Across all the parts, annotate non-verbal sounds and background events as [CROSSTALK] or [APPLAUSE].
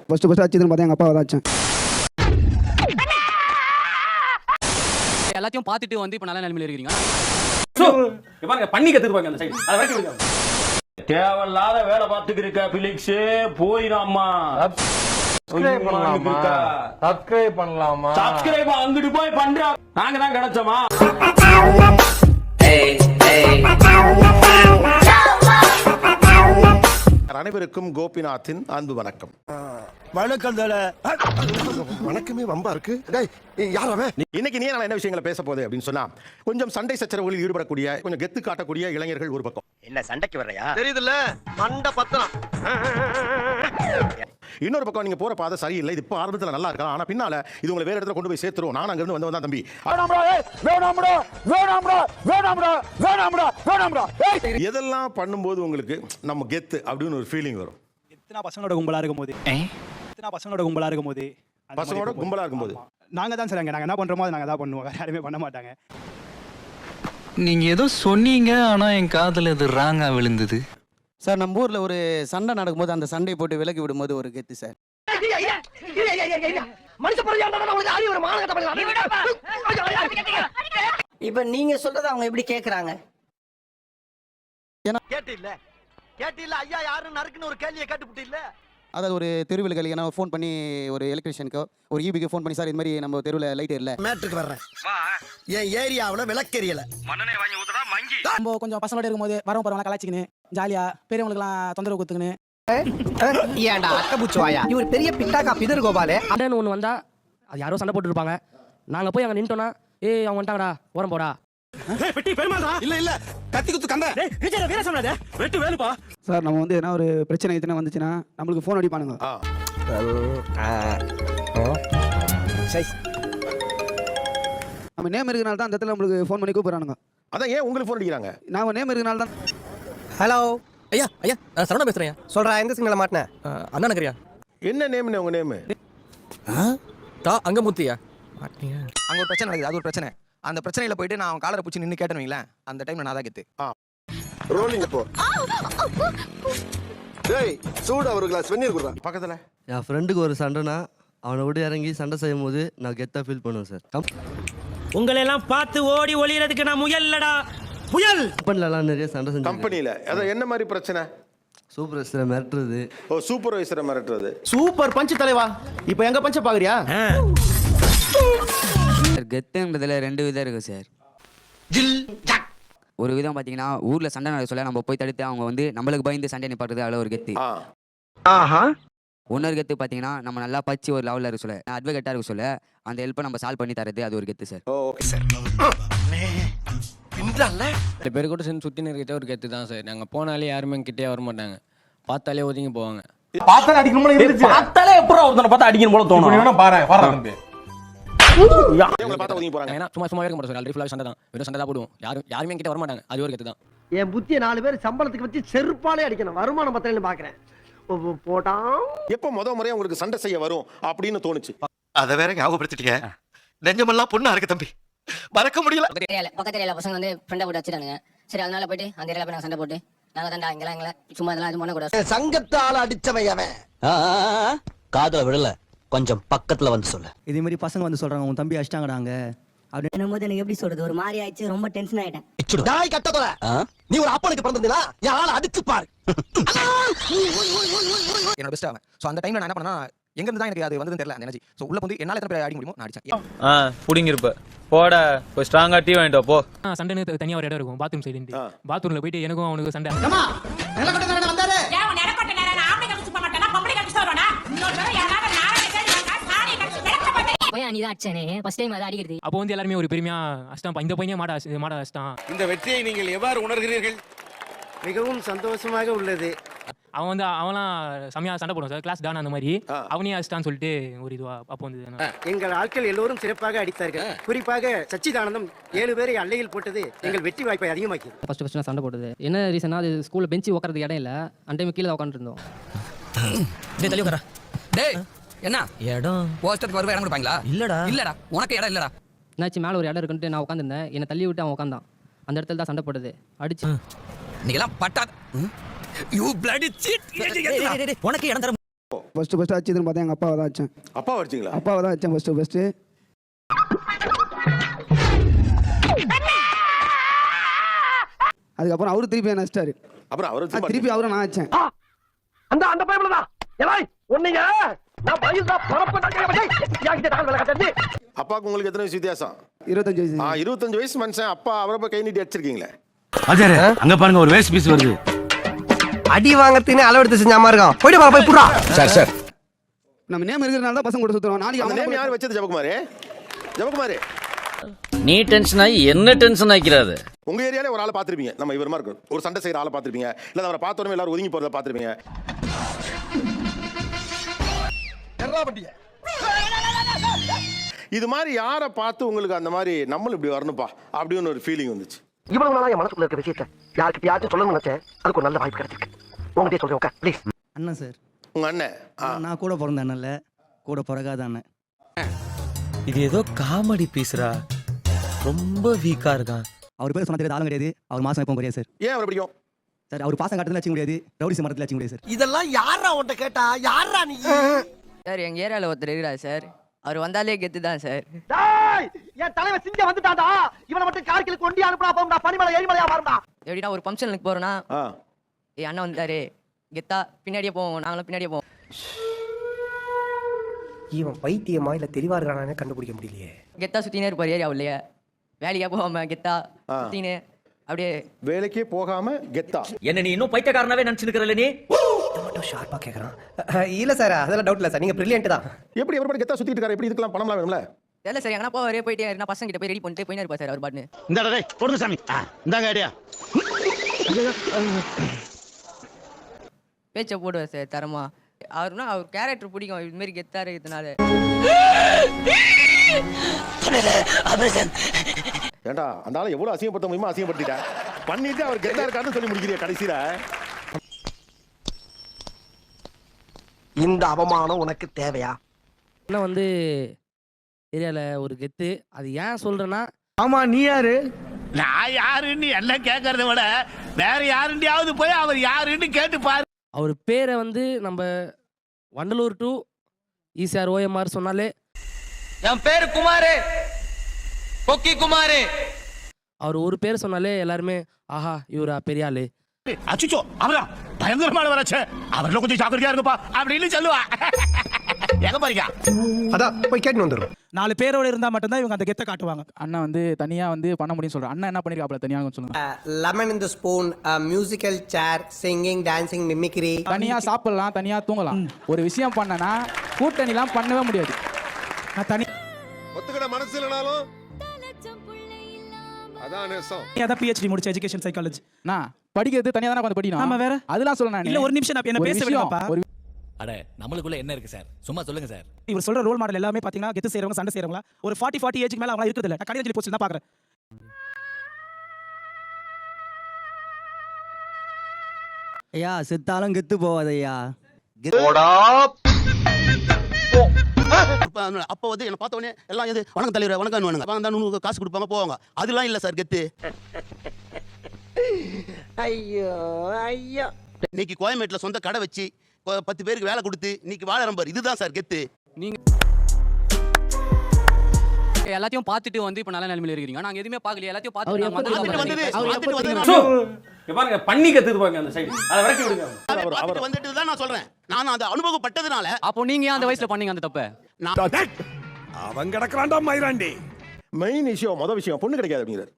First first அடிச்சதுன்னு பார்த்தா எங்கள் அப்பாவை தான் அடிச்சேன் எல்லாத்தையும் பார்த்துட்டு வந்து இப்போ நல்ல நிலைமையில இருக்கிறீங்க பாருங்க பண்ணி கத்துருப்பாங்க அந்த சைடு அது வரைக்கும் இருக்காது. தேவையில்லாத வேலை பார்த்துக்கிருக்க பிலிக்ஸ் போயிடாமா. சப்ஸ்கிரைப் பண்ணலாமா? சப்ஸ்கிரைப் பண்ணலாமா? சப்ஸ்கிரைப் அங்கிட்டு போய் பண்றா. நாங்க தான் கிடைச்சோமா? அனைவருக்கும் கோபிநாத்தின் அன்பு வணக்கம். வணக்கமே வம்பா இருக்கு. டேய் யார் அவன்? இன்னைக்கு நீ நான் என்ன விஷயங்களை பேச போகுது அப்படின்னு சொன்னா கொஞ்சம் சண்டை சச்சரவுகளில் ஈடுபடக்கூடிய கொஞ்சம் கெத்து காட்டக்கூடிய இளைஞர்கள் ஒரு பக்கம். என்ன சண்டைக்கு வர்றையா? தெரியுதுல்ல? மண்ட பத்தலாம் இன்னொரு பக்கம் நீங்க போற பாதை சரியில்லை. இது இப்போ ஆரம்பத்துல நல்லா இருக்கலாம். ஆனா பின்னால இது உங்களை வேற இடத்துல கொண்டு போய் சேர்த்துரும். நான் அங்க இருந்து வந்தவன் தான் தம்பி எதெல்லாம் பண்ணும்போது உங்களுக்கு நம்ம கெத்து அப்படின்னு ஒரு ஃபீலிங் வரும்? எத்தனை பசங்களோட கும்பலா இருக்கும்போது? எத்தனை பசங்களோட கும்பலா இருக்கும்போது? பசங்களோட இருக்கும்போது. கும்பலா இருக்கும்போது. ஆமா. நாங்க தான் சார் நாங்க என்ன பண்றோமோ அதை நாங்க தான் பண்ணுவோம். வேற யாருமே பண்ண மாட்டாங்க. நீங்க ஏதோ சொன்னீங்க ஆனா என் காதுல அது ராங்கா விழுந்தது. சார் நம்ம ஊர்ல ஒரு சண்டை நடக்கும்போது அந்த சண்டையை போட்டு விலக்கி விடும்போது ஒரு கெத்து சார். இப்போ நீங்க சொல்றதை அவங்க எப்படி கேட்குறாங்க கேட்டு இல்ல கேட்டு இல்ல ஐயா யாரு நறுக்குன்னு ஒரு கேள்வியை கேட்டுப்புட்டு இல்ல? அதாவது ஒரு தெருவில்கள் ஏன்னா ஃபோன் பண்ணி ஒரு எலக்ட்ரிஷியனுக்கோ ஒரு ஈபிக்கு ஃபோன் பண்ணி சார் இது மாதிரி நம்ம தெருவில் லைட் இல்லை மேட்ருக்கு வர்றேன். என் ஏரியாவுல விளக்கெரியல நம்ம கொஞ்சம் பசங்களோட இருக்கும்போது வரவங்க போறவங்க கலாச்சிக்கின்னு ஜாலியா பெரியவங்களுக்குலாம் தொந்தரவு கொடுத்துக்கின்னு. ஏன்டா அட்டை பூச்சி வாயா? இவர் பெரிய பிட்டாக்கா பிதர் கோபாலு. சண்டைன்னு ஒன்று வந்தா அது யாரோ சண்டை போட்டு இருப்பாங்க நாங்க போய் அங்க நின்ட்டோம்னா ஏய் அவங்க வந்துட்டாங்கடா ஓரம் போடா. இல்ல இல்ல. கத்தி குத்து கந்த. சொன்னாரு வெட்டு வேலுப்பா. சார் நம்ம வந்து எதனா ஒரு பிரச்சனை எத்தனை வந்துச்சுன்னா நம்மளுக்கு ஃபோன் அடிப்பானுங்க. நம்ம நேம் இருக்கிறனால தான் அந்த இடத்துல நம்மளுக்கு ஃபோன் பண்ணி கூப்பிட்றானுங்க. அதான் ஏன் உங்களுக்கு ஃபோன் அடிக்கிறாங்க? நாம நேம் இருக்கிறனால தான் ஹலோ ஐயா ஐயா சரவணா பேசுறேன் சொல்றா எந்த சிங்கள மாட்டினேன் அண்ணா நகரியா? என்ன நேம்னு உங்க நேம் தா அங்க மூத்தியா அங்க ஒரு பிரச்சனை நடக்குது அது ஒரு பிரச்சனை. அந்த பிரச்சனையில போயிட்டு நான் அவன் காலரை பிடிச்சி நின்று கேட்டேன் வைங்களேன் அந்த டைம்ல நான் தான் கெத்து. ரோலிங் போ. டேய் சூடா ஒரு கிளாஸ் வெந்நீர் குடுறா. பக்கத்துல. என் ஃப்ரெண்டுக்கு ஒரு சண்டைனா அவனை விட்டு இறங்கி சண்டை செய்யும் போது நான் கெத்தா ஃபீல் பண்ணுவேன் சார் உங்களை எல்லாம் பார்த்து ஓடி ஒளியறதுக்கு நான் முயல்லடா. புயல் கம்பெனிலலாம் நிறைய சண்டை செஞ்சு கம்பெனில. அதான் என்ன மாதிரி பிரச்சனை? சூப்பர் மிரட்டுறது. ஓ சூப்பர்வைசரை மிரட்டுறது. சூப்பர் பஞ்ச் தலைவா இப்போ எங்க பஞ்ச பாக்குறியா? கெத்துன்றதுல ரெண்டு விதம் இருக்கு சார். ஒரு விதம் பார்த்தீங்கன்னா ஊர்ல சண்டை நடக்க சொல்ல நம்ம போய் தடுத்து அவங்க வந்து நம்மளுக்கு பயந்து சண்டை நிப்பாட்டுறது அவ்வளோ ஒரு கெத்து. இன்னொரு கெத்து பார்த்தீங்கன்னா நம்ம நல்லா பச்சு ஒரு லெவலில் இருக்க சொல்ல அட்வொகேட்டாக இருக்க சொல்ல அந்த ஹெல்ப்பை நம்ம சால்வ் பண்ணி தரது அது ஒரு கெத்து சார். ஓகே பின்றால? ரெண்டு பேர் கூட சேர்ந்து சுற்றி நிற்கிட்டே ஒரு கெத்து தான் சார். நாங்கள் போனாலே யாருமே கிட்டே வர மாட்டாங்க. பார்த்தாலே ஒதுங்கி போவாங்க. பார்த்தா அடிக்கணும் பார்த்தாலே எப்பறம் ஒருத்தனை பார்த்தா அடிக்கணும் போல தோணும். பாரு வர தம்பி. ஏன் உங்களை பார்த்தா ஒதுங்கி போறாங்க ஏன்னா சும்மா சும்மா இருக்க மாட்டோம் சார் ஆல்ரெடி ஃபுல்லாக சண்டை தான். வெறும் சண்டை தான் போடுவோம். யாரும் யாருமே கிட்ட வர மாட்டாங்க அது ஒரு கெத்து தான் என் புத்திய நாலு பேர் சம்பளத்துக்கு வச்சு செருப்பாலே அடிக்கணும். வருமானம் பத்திரன்னு பாக்குறேன். போட்டான். எப்போ முத முறையா உங்களுக்கு சண்டை செய்ய வரும் அப்படின்னு தோணுச்சு? அத வேற ஞாபகப்படுத்திட்டீங்க. நெஞ்சமெல்லாம் பொண்ணா இருக்கு தம்பி. மறக்க முடியல. ஏரியாவில் பக்கத்து ஏரியாவில் பசங்க வந்து ஃப்ரெண்டை போட்டு வச்சுட்டானுங்க. சரி அதனால போயிட்டு அந்த போய் நாங்கள் சண்டை போட்டு நாங்கள் தாண்டா இங்கெல்லாம் எங்களை சும்மா இதெல்லாம் இது பண்ணக்கூடாது. சங்கத்தால அடிச்சவன் அவன் காதல விடல. கொஞ்சம் பக்கத்துல வந்து சொல்லு. இதே மாதிரி பசங்க வந்து சொல்றாங்க உன் தம்பி அடிச்சிட்டாங்கடாங்க. அப்படின்னு. போது எனக்கு எப்படி சொல்றது? ஒரு மாதிரி ஆயிடுச்சு ரொம்ப டென்ஷன் ஆயிட்டேன். டாய் நீ ஒரு அப்பனுக்கு பிறந்திருந்தா யாரால அடிச்சு பாரு. என்னோட பெஸ்ட் அவன். ஸோ அந்த டைம்ல நான் என்ன பண்ணா எங்க இருந்து தான் எனக்கு அது வந்ததுன்னு தெரியல அந்த எனர்ஜி ஸோ உள்ள வந்து என்னால எத்தனை பேர் அடிக்க முடியுமோ நான் அடிச்சேன். ஆ புடிங்கிருப்ப. போட போய் ஸ்ட்ராங்காக டீ வாங்கிட்டு போ. சண்டைன்னு தனியாக ஒரு இடம் இருக்கும் பாத்ரூம் சைடு. பாத்ரூம்ல போயிட்டு எனக்கும் அவனுக்கு சண்டை. நீ தான் அடிச்சானே ஃபர்ஸ்ட் டைம் அடிக்கிறது அப்போ வந்து எல்லாருமே ஒரு பெருமையா அஷ்டம் இந்த பையனே மாடா மாடா அஷ்டம் இந்த வெற்றியை நீங்கள் எவ்வாறு உணர்கிறீர்கள்? மிகவும் சந்தோஷமாக உள்ளது. அவன் வந்து அவன்லாம் செமையா சண்டை போடுவான் சார். கிளாஸ் டான் அந்த மாதிரி. அவனே அடிச்சிட்டான்னு சொல்லிட்டு ஒரு இதுவா அப்போ வந்து எங்கள் ஆட்கள் எல்லோரும் சிறப்பாக அடித்தார்கள். குறிப்பாக சச்சிதானந்தம் ஏழு பேரை அல்லையில் போட்டது எங்கள் வெற்றி வாய்ப்பை அதிகமாக்கியது. ஃபர்ஸ்ட் ஃபர்ஸ்ட் நான் சண்டை போட்டது. என்ன ரீசனா அது ஸ்கூல்ல பெஞ்சு உட்காரதுக்கு இடம் இல்ல. அந்த டைம் கீழே உட்காந்துட்டு இருந்தோம். டேய் தள்ளி உட்காரா டேய் என்ன? இடம். போஸ்டருக்கு வருவா இடம் கொடுப்பாங்களா? இல்லடா. இல்லடா. உனக்கு இடம் இல்லடா. என்னாச்சு மேலே ஒரு இடம் இருக்குன்ட்டு நான் உட்காந்துருந்தேன் என்னை தள்ளி விட்டு அவன் உட்காந்தான் அந்த இடத்துல தான் சண்டை போட்டது. அடிச்சு. நீங்களாம் பட்டா யூ பிளட் சீட் உனக்கு இடம் தர ஃபஸ்ட்டு ஃபஸ்ட்டு வச்சதுன்னு பார்த்தா எங்கள் அப்பாவை தான் வச்சேன் அப்பா வச்சிங்களா அப்பாவை தான் வச்சேன் ஃபஸ்ட்டு ஃபஸ்ட்டு அதுக்கப்புறம் அவரு திருப்பி என்ன வச்சிட்டாரு அப்புறம் அவரை திருப்பி அவரை நான் வச்சேன் அந்த அந்த பையன் தான் எலாய் அப்பாவுக்கு உங்களுக்கு எத்தனை வயசு வித்தியாசம்? இருபத்தஞ்சு வயசு. ஆ இருபத்தஞ்சு வயசு மனுஷன் அப்பா அவரை போய் கை நீட்டி அடிச்சிருக்கீங்களே. அங்க பாருங்க ஒரு வேஸ்ட் பீஸ் வருது. அடி வாங்கறதுக்கு அளவெடுத்து செஞ்சாம இருக்கான். போயிட்டு வா போய் புறா சார் சார். நம்ம நேம் இருக்கிறனால தான் பசங்க கூட சுற்றுவோம் நாளைக்கு அந்த நேம் யார் வச்சது ஜபகுமாரே? ஜபகுமாரே. நீ டென்ஷன் ஆகி என்ன டென்ஷன் ஆக்கிறாரு உங்க ஏரியாலே ஒரு ஆளை பார்த்திருப்பீங்க. நம்ம இவர் மாதிரி இருக்கும். ஒரு சண்டை செய்யற ஆளை பார்த்திருப்பீங்க. இல்ல அவரை பார்த்த உடனே எல்லாரும் ஒதுங்கி போறத பார்த்திருப்பீங்க இது மாதிரி யாரை பார்த்து உங்களுக்கு அந்த மாதிரி நம்மளும் இப்படி வரணும்ப்பா அப்படின்னு ஒரு ஃபீலிங் வந்துச்சு. இவ்வளவு நாளா என் மனசுக்குள்ள இருக்க விஷயத்த யார்கிட்டயாச்சும் சொல்லணும்னு நினைச்சேன். அதுக்கு ஒரு நல்ல வாய்ப்பு கிடைச்சிருக்கு. உங்ககிட்ட சொல்றேன் உட்கார் ப்ளீஸ் அண்ணன் சார். உங்க அண்ணன். நான் கூட பிறந்த அண்ணன்ல கூட பிறகாத அண்ணன். இது ஏதோ காமெடி பீஸ்ரா. ரொம்ப வீக்கா இருக்கான். அவர் பேர் சொன்ன தெரியாத ஆளும் கிடையாது. அவர் மாசம் எப்போ கிடையாது சார். ஏன் அவரை பிடிக்கும்? சார் அவர் பாசம் காட்டுறதுல வச்சுக்க முடியாது. ரவுடி மரத்தில் வச்சுக்க முடியாது சார். இதெல்லாம் யாரா உன்ட்ட கேட்டா? யாரா நீ? சார் எங்கள் ஏரியாவில் ஒருத்தர் இருக்கிறார் சார். அவர் வந்தாலே கெத்து தான் சார். டேய் என் தலைவன் சிங்க வந்துட்டான்டா. இவனை மட்டும் கார்கில் கொண்டு அனுப்புனா போகும்டா. பனிமலை எரிமலையா மாறும்டா. எப்படின்னா ஒரு ஃபங்க்ஷனுக்கு ஆ. என் அண்ணன் வந்தாரு. கெத்தா பின்னாடியே போவோம். நாங்களும் பின்னாடியே போவோம். இவன் பைத்தியமா இல்ல தெளிவா இருக்கானே கண்டுபிடிக்க முடியலையே. கெத்தா சுற்றினே இருப்பார் ஏரியாவுலையே வேலையாக போகாம கெத்தா. சுற்றினே அப்படியே வேலைக்கே போகாம கெத்தா. என்ன நீ இன்னும் பைத்தியக்காரனாவே நினைச்சுக்கிறல நீ? மட்டும் ஷார்ப்பா கேக்குறான்? இல்ல சார் அதெல்லாம் டவுட் இல்ல சார் நீங்க பிரில்லியன்ட் தான். எப்படி அவர் கெத்தா சுத்திட்டு இருக்காரு? எப்படி இதுக்கெல்லாம் பணம்லாம் வேணும்ல? தெரியல சார் எங்கன்னா போவாரே போயிட்டே இருந்தா பசங்க கிட்ட போய் ரெடி பண்ணிட்டு போயினே இருப்பார் சார் அவர் பாட்டுன்னு. இந்த டேய் கொடுங்க சாமி. இந்தாங்க ஐடியா. பேச்சை போடுவார் சார் தரமா. அவருனா அவர் கேரக்டர் பிடிக்கும் இது மாதிரி கெத்தா இருக்கிறதுனால. ஏண்டா அந்த ஆளை எவ்வளவு அசிங்கப்படுத்த முடியுமோ அசிங்கப்படுத்திட்டேன். பண்ணிட்டு அவர் கெத்தா இருக்காருன்னு சொல்லி முடிக்கிறீங்க கடைசியில. இந்த அவமானம் உனக்கு தேவையா? அண்ணன் வந்து ஏரியாவில் ஒரு கெத்து. அது ஏன் சொல்கிறேன்னா ஆமா நீ யாரு? நான் யாருன்னு எல்லாம் கேட்கறத விட வேற யாருண்டியாவது போய் அவர் யாருன்னு கேட்டு பாரு. அவர் பேரை வந்து நம்ம வண்டலூர் டு ஈசிஆர் ஓஎம்ஆர் சொன்னாலே. என் பேரு குமாரு. கொக்கி குமாரு. அவர் ஒரு பேர் சொன்னாலே எல்லாருமே ஆஹா இவரா பெரிய ஆளு அச்சுச்சோ அவரா? பயங்கரமான வராச்சே அவர்ல கொஞ்சம் ஜாக்கிரதையா இருங்கப்பா அப்படின்னு சொல்லுவா. எங்க பாருங்க அதான் போய் கேட்டு வந்துடும் நாலு பேரோட இருந்தால் மட்டும்தான் இவங்க அந்த கெத்தை காட்டுவாங்க. அண்ணன் வந்து தனியாக வந்து பண்ண முடியும்னு சொல்கிறேன் அண்ணன் என்ன பண்ணிருக்காப்ல தனியாக சொல்லுங்க. Lemon in the spoon musical chair singing dancing mimicry தனியாக சாப்பிடலாம் தனியாக தூங்கலாம். ஒரு விஷயம் பண்ணனா கூட்டணிலாம் பண்ணவே முடியாது. நான் தனி ஒத்துக்கிட மனசு இல்லைனாலும் அதான் நேசம் அதான் பிஹெச்டி முடிச்ச எஜுகேஷன் சைக்காலஜி நான் படிக்கிறது தனியாக தானே உட்காந்து படிக்கணும்? ஆமா வேற. அதெல்லாம் சொல்லணும் இல்ல ஒரு நிமிஷம் நான் என்ன பேச விடுங்கப்பா. ஒரு அட நம்மளுக்குள்ள என்ன இருக்கு சார் சும்மா சொல்லுங்க சார் இவர் சொல்ற ரோல் மாடல் எல்லாமே பாத்தீங்கன்னா கெத்து செய்றவங்க சண்டை செய்றவங்க ஒரு 40 40 ஏஜ்க்கு மேல அவங்க இருக்கிறது இல்ல நான் கடையில் போஸ்ட் தான் பாக்குறேன். ஐயா செத்தாலும் கெத்து போவாது ஐயா அப்ப வந்து என்ன பார்த்த உடனே எல்லாம் எது வணக்கம் தலைவர் வணக்கம் வேணுங்க வந்தா நூறு காசு கொடுப்பாங்க போவாங்க. அதெல்லாம் இல்ல சார் கெத்து. ஐயோ ஐயோ. இன்னைக்கு கோயம்பேட்டில் சொந்த கடை வச்சு பத்து பேருக்கு வேலை கொடுத்து இன்னைக்கு வாழ நம்பர் இதுதான் சார் கெத்து. எல்லாத்தையும் பார்த்துட்டு வந்து இப்போ நல்ல நிலைமையில இருக்கீங்க நாங்க எதுவுமே பார்க்கல எல்லாத்தையும் பார்த்துட்டு பாருங்க பண்ணி கத்துருப்பாங்க அந்த சைடு அதை வரைக்கும் விடுங்க. வந்துட்டு தான் நான் சொல்றேன். நான் அந்த அனுபவப்பட்டதுனால அப்போ நீங்க ஏன் அந்த வயசுல பண்ணீங்க அந்த தப்பை? அவன் கிடக்குறான்டா மயிராண்டி. மெயின் விஷயம் மொதல் விஷயம் பொண்ணு கிடைக்காது அப்படிங்கிறார்.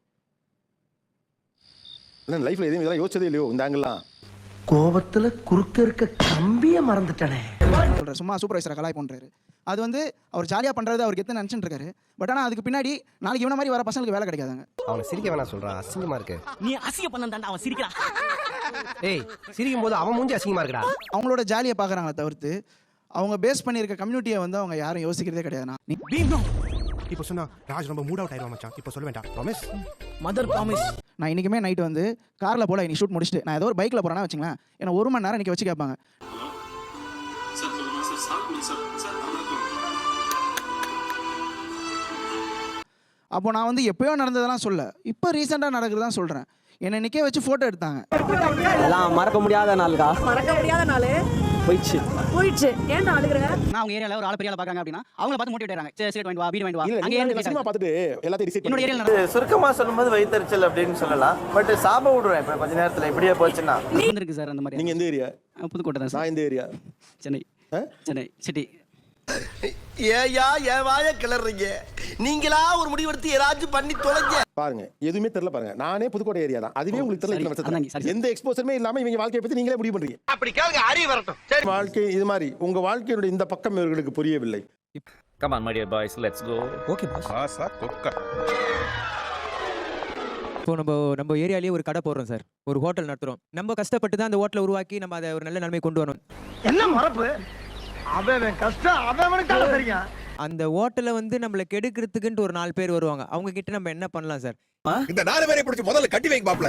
இல்லை லைஃப்ல எதுவும் இதெல்லாம் யோசிச்சதே இல்லையோ இந்த ஆங்கிள்லாம் கோபத்துல குறுக்க இருக்க கம்பிய மறந்துட்டானே. சும்மா சூப்பர்வைசரை கலாய் பண்றாரு. அது வந்து அவர் ஜாலியா பண்றது அவர் கெத்து நினைச்சிட்டு இருக்காரு. பட் ஆனா அதுக்கு பின்னாடி நாளைக்கு இவன மாதிரி வர பசங்களுக்கு வேலை கிடைக்காதாங்க. அவனை சிரிக்க வேணாம் சொல்றான் அசிங்கமா இருக்கு. நீ அசிங்க பண்ண அவன் சிரிக்கிறான். ஏய் சிரிக்கும் போது அவன் மூஞ்சி அசிங்கமா இருக்குடா. அவங்களோட ஜாலியை பாக்குறாங்க தவிர்த்து அவங்க பேஸ் பண்ணியிருக்க கம்யூனிட்டியை வந்து அவங்க யாரும் யோசிக்கிறதே கிடையாதுண்ணா. நீ இப்போ சொன்னா ராஜ் ரொம்ப மூட் அவுட் ஆயிடுவா மச்சான். இப்போ சொல்ல வேண்டாம். ப்ராமிஸ் மதர் ப்ராமிஸ் நான் இன்னைக்குமே நைட் வந்து கார்ல போல நீ ஷூட் முடிச்சுட்டு நான் ஏதோ ஒரு பைக்ல போறேன்னா வச்சுங்களேன் என்ன ஒரு மணி நேரம் நிக்க வச்சு கேட்பாங்க. அப்போ நான் வந்து எப்பயோ நடந்ததெல்லாம் சொல்ல. இப்போ ரீசெண்டாக நடக்கிறதா சொல்கிறேன் என்னை நிற்க வச்சு ஃபோட்டோ எடுத்தாங்க. மறக்க முடியாத நாளுக்கா மறக்க முடியாத நாள். போயிடுச்சு. போயிடுச்சு. ஏன்டா அழுகுற நான் அவங்க ஏரியால ஒரு ஆள் பெரிய ஆளா பார்க்கறாங்க அப்படின்னா அவங்கள பார்த்து மோட்டிவேட் ஆறாங்க சரி சரி வாங்கி வா வீடு வாங்கி வா அங்க ஏன் சினிமா பார்த்துட்டு எல்லாத்தையும் ரிசீவ் என்னோட ஏரியால சுருக்கமா சொல்லும்போது வைத்தறிச்சல் அப்படின்னு சொல்லலாம். பட் சாப விடுவேன் இப்ப கொஞ்ச நேரத்துல. இப்படியே போச்சுன்னா. நடந்திருக்கு சார் அந்த மாதிரி. நீங்க எந்த ஏரியா? புதுக்கோட்டை தான் சார். நான் எந்த ஏரியா? சென்னை. சென்னை சிட்டி. ஏயா ஏன் வாய கிளறீங்க நீங்களா ஒரு முடிவெடுத்து ஏதாச்சும் பண்ணி தொலைங்க. பாருங்க எதுவுமே தெரியல பாருங்க. நானே புதுக்கோட்டை ஏரியா தான். அதுவே உங்களுக்கு தெரியல சரி, சரி. எந்த எக்ஸ்போசருமே இல்லாம இவங்க வாழ்க்கையை பத்தி நீங்களே முடிவு பண்றீங்க. அப்படி கேளுங்க அறிவு வரட்டும். வாழ்க்கை இது மாதிரி உங்க வாழ்க்கையினுடைய இந்த பக்கம் இவர்களுக்கு புரியவில்லை. Come on my dear boys let's go okay இப்போ நம்ம நம்ம ஏரியாலேயே ஒரு கடை போடுறோம் சார். ஒரு ஹோட்டல் நடத்துறோம். நம்ம கஷ்டப்பட்டு தான் அந்த ஹோட்டலை உருவாக்கி நம்ம அதை ஒரு நல்ல நிலைமை கொண்டு வரணும். என்ன மறப்பு அவன் கஷ்டம் அவனுக்கு தெரியும். அந்த ஹோட்டலை வந்து நம்மளை கெடுக்கிறதுக்குன்ட்டு ஒரு நாலு பேர் வருவாங்க. அவங்க கிட்ட நம்ம என்ன பண்ணலாம் சார்? இந்த நாலு பேரை பிடிச்சி முதல்ல கட்டி வைங்க மாப்ள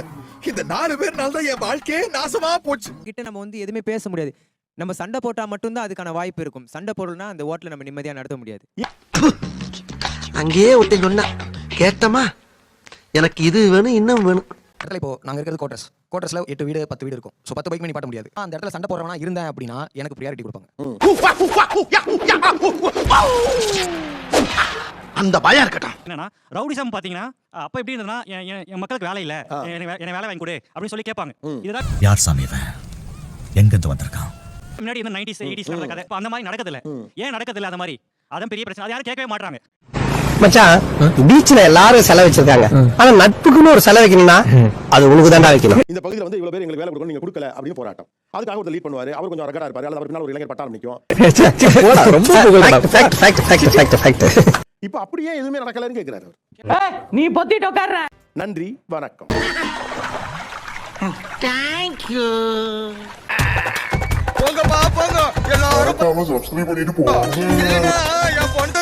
இந்த நாலு பேர்னால தான் என் வாழ்க்கையே நாசமா போச்சு. கிட்ட நம்ம வந்து எதுவுமே பேச முடியாது. நம்ம சண்டை போட்டா மட்டும்தான் அதுக்கான வாய்ப்பு இருக்கும். சண்டை போடலனா அந்த ஹோட்டலை நம்ம நிம்மதியா நடத்த முடியாது. அங்கேயே ஒருத்தன் சொன்னா கேட்டமா எனக்கு இது வேணும் இன்னும் வேணும். இடத்துல இப்போ நாங்க இருக்கிறது கோட்டர்ஸ் கோட்டர்ஸ்ல எட்டு வீடு பத்து வீடு இருக்கும். ஸோ பத்து பைக் பண்ணி பாட்ட முடியாது. அந்த இடத்துல சண்டை போடுறவனா இருந்தேன் அப்படின்னா எனக்கு ப்ரியாரிட்டி கொடுப்பாங்க. அந்த பயம் இருக்கட்டும். என்னன்னா ரவுடிசம் பாத்தீங்கன்னா அப்ப எப்படி இருந்ததுன்னா என் மக்களுக்கு வேலை இல்ல. எனக்கு வேலை வாங்கி கொடு அப்படின்னு சொல்லி கேட்பாங்க. இதுதான் யார் சாமி இவன்? எங்கிருந்து வந்திருக்கான்? முன்னாடி இந்த நைன்டிஸ் எயிட்டிஸ் நடந்த கதை. இப்ப அந்த மாதிரி நடக்குது இல்ல ஏன் நடக்குது இல்ல அந்த மாதிரி? அதான் பெரிய பிரச்சனை. அது யாரும் கேட்கவே மாட்டாங்க மச்சான் பீச்ல எல்லாரும் செலவு வச்சிருக்காங்க. ஆனா நட்புக்குன்னு ஒரு செலவு வைக்கணும்னா அது உனக்கு தாண்டா வைக்கணும். இந்த பகுதியில் வந்து இவ்வளவு பேர் எங்களுக்கு வேலை கொடுக்கணும் நீங்க கொடுக்கல அப்படின்னு போராட்டம். அதுக்காக ஒரு லீட் பண்ணுவாரு அவர் கொஞ்சம் ரகடா இருப்பாரு. அல்லது அவருக்கு பின்னால ஒரு இளைஞர் பட்டாளம் நிற்கும் [LAUGHS] இப்போ அப்படியே எதுவுமே நடக்கலன்னு கேட்கிறாரு அவர். நீ பொத்திட்டு உட்கார்ற நன்றி வணக்கம். போங்கப்பா போங்க. எல்லாரும் சப்ஸ்கிரைப் பண்ணிட்டு போங்க. என் பொண்ணு